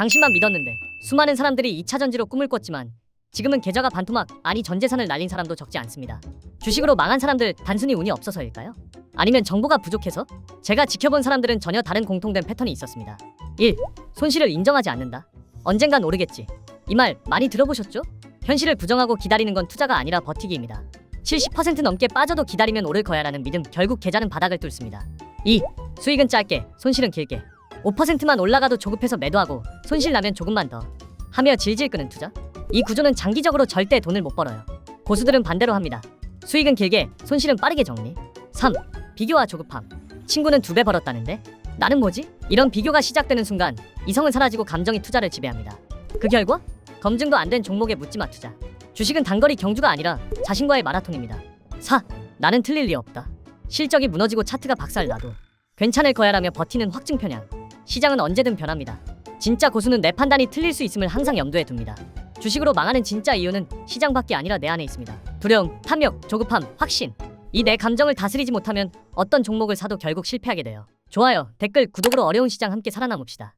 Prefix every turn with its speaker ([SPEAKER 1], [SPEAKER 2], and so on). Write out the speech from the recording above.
[SPEAKER 1] 당신만 믿었는데 수많은 사람들이 2차 전지로 꿈을 꿨지만 지금은 계좌가 반토막 아니 전 재산을 날린 사람도 적지 않습니다. 주식으로 망한 사람들 단순히 운이 없어서일까요? 아니면 정보가 부족해서? 제가 지켜본 사람들은 전혀 다른 공통된 패턴이 있었습니다. 1. 손실을 인정하지 않는다. 언젠간 오르겠지. 이 말 많이 들어보셨죠? 현실을 부정하고 기다리는 건 투자가 아니라 버티기입니다. 70% 넘게 빠져도 기다리면 오를 거야라는 믿음 결국 계좌는 바닥을 뚫습니다. 2. 수익은 짧게, 손실은 길게. 5%만 올라가도 조급해서 매도하고 손실 나면 조금만 더 하며 질질 끄는 투자. 이 구조는 장기적으로 절대 돈을 못 벌어요. 고수들은 반대로 합니다. 수익은 길게, 손실은 빠르게 정리. 3. 비교와 조급함. 친구는 두 배 벌었다는데 나는 뭐지? 이런 비교가 시작되는 순간 이성은 사라지고 감정이 투자를 지배합니다. 그 결과 검증도 안 된 종목에 묻지마 투자. 주식은 단거리 경주가 아니라 자신과의 마라톤입니다. 4. 나는 틀릴 리 없다. 실적이 무너지고 차트가 박살나도 괜찮을 거야라며 버티는 확증 편향. 시장은 언제든 변합니다. 진짜 고수는 내 판단이 틀릴 수 있음을 항상 염두에 둡니다. 주식으로 망하는 진짜 이유는 시장밖에 아니라 내 안에 있습니다. 두려움, 탐욕, 조급함, 확신. 이 내 감정을 다스리지 못하면 어떤 종목을 사도 결국 실패하게 돼요. 좋아요, 댓글, 구독으로 어려운 시장 함께 살아남읍시다.